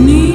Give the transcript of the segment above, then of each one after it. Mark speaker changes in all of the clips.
Speaker 1: me.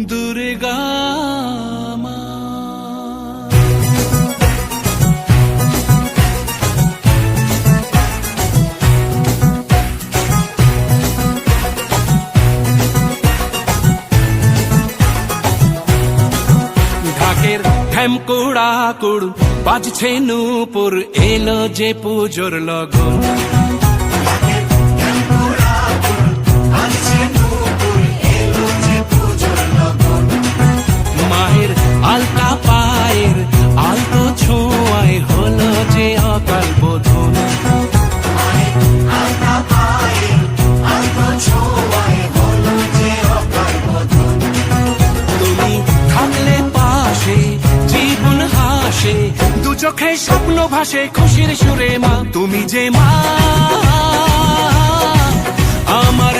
Speaker 1: Durga ঢ্যামকুড়া কুড় বাজছে নূপুর এলো যে পুজোর লগন। আলতা পায়ের আলতো ছোঁয়ায় হলো যে অকাল বোধন তুমি থাকলে পাশে জীবন হাসে দু চোখে স্বপ্ন ভাসে খুশির সুরে মা। তুমি যে মা আমার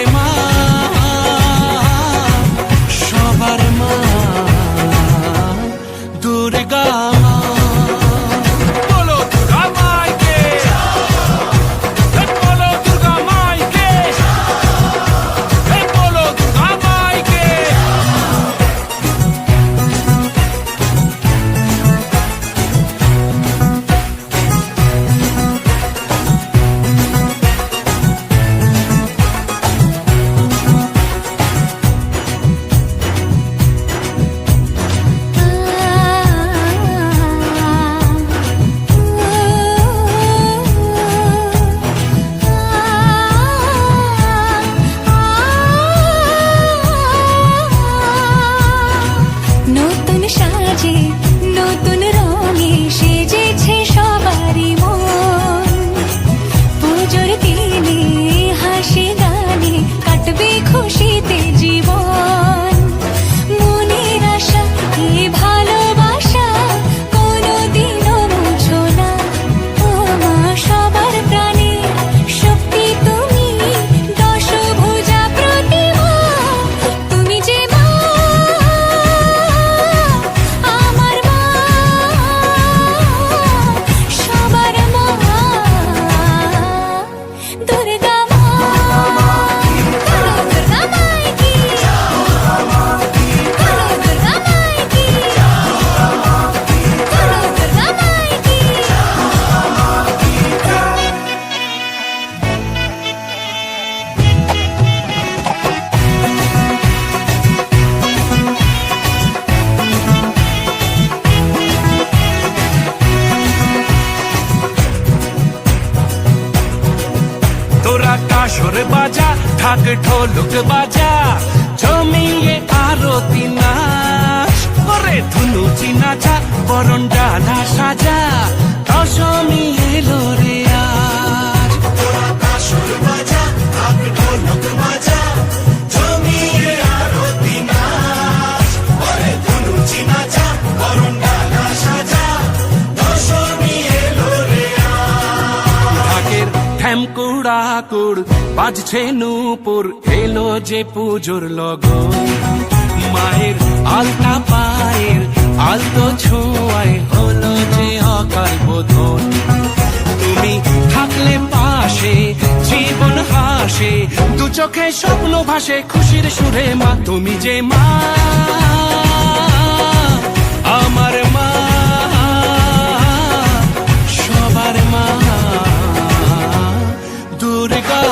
Speaker 1: ঢোলক বাজা, জমিয়ে আরতি নাচ করে ধুনুচি নাচা বরণ ডালা সাজা, দশমী এলো রে আজ। ঢাকের ঢ্যামকুড়া কুড় বাজছে নূপুর এলো যে পুজোর লগন। মায়ের আলতা পায়ের আলতো ছোঁয়ায় হলো যে অকাল বোধন। তুমি থাকলে পাশে, জীবন হাসে, দু চোখে স্বপ্ন ভাসে, খুশির সুরে মা, তুমি যে মা, আমার মা, সবার মা। দুর্গা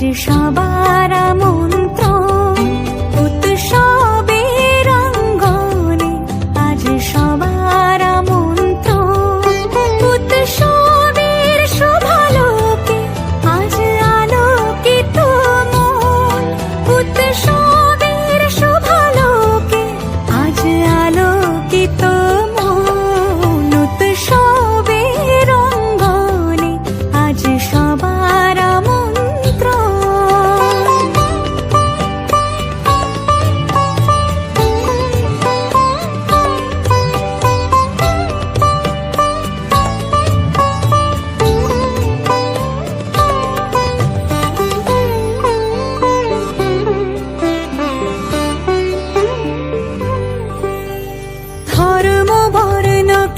Speaker 2: 至少把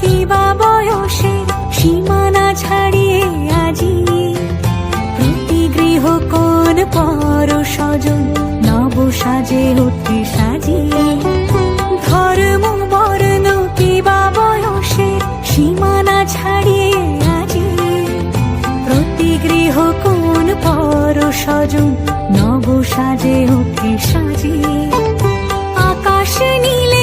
Speaker 2: কি বয়সে সীমানা ছাড়িয়ে আজি। প্রতি গৃহ কোন পর স্বজন নব সাজে উঠতে সাজি ধর্ম বর্ণ কি বয়সে সীমানা ছাড়িয়ে আজি।
Speaker 3: প্রতি গৃহ কোন পর
Speaker 4: স্বজন নব সাজে উঠে সাজি আকাশ
Speaker 2: নীলে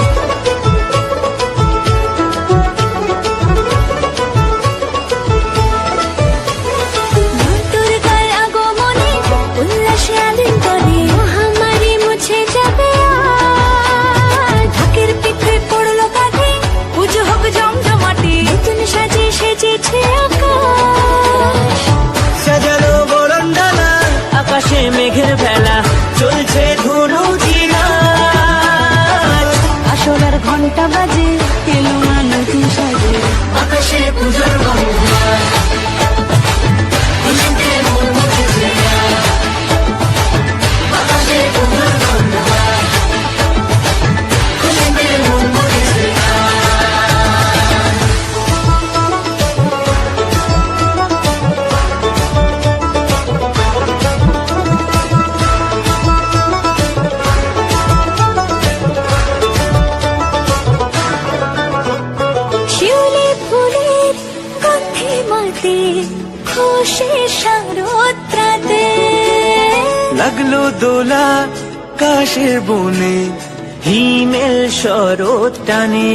Speaker 4: ইমেল শরৎ টানে।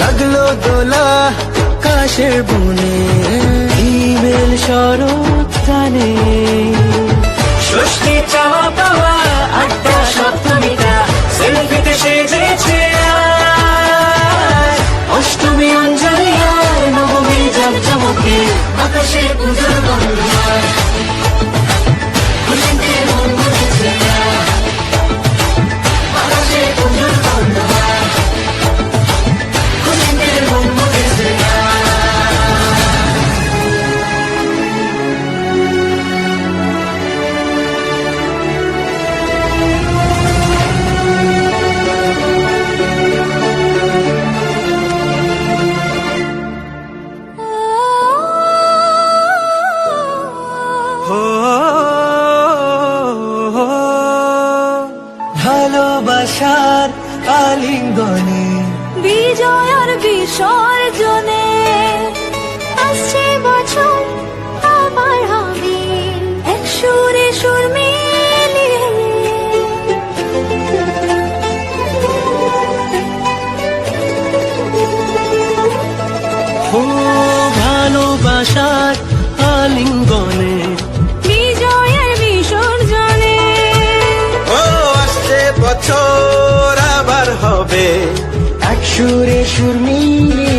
Speaker 4: লাগল কাশের বুনে শরৎ টানে। ষষ্ঠী চাওয়া পাওয়া আড্ডা মুখে
Speaker 5: আকাশে পুজোর
Speaker 2: বন্ধ সুরে সুর মিলিয়ে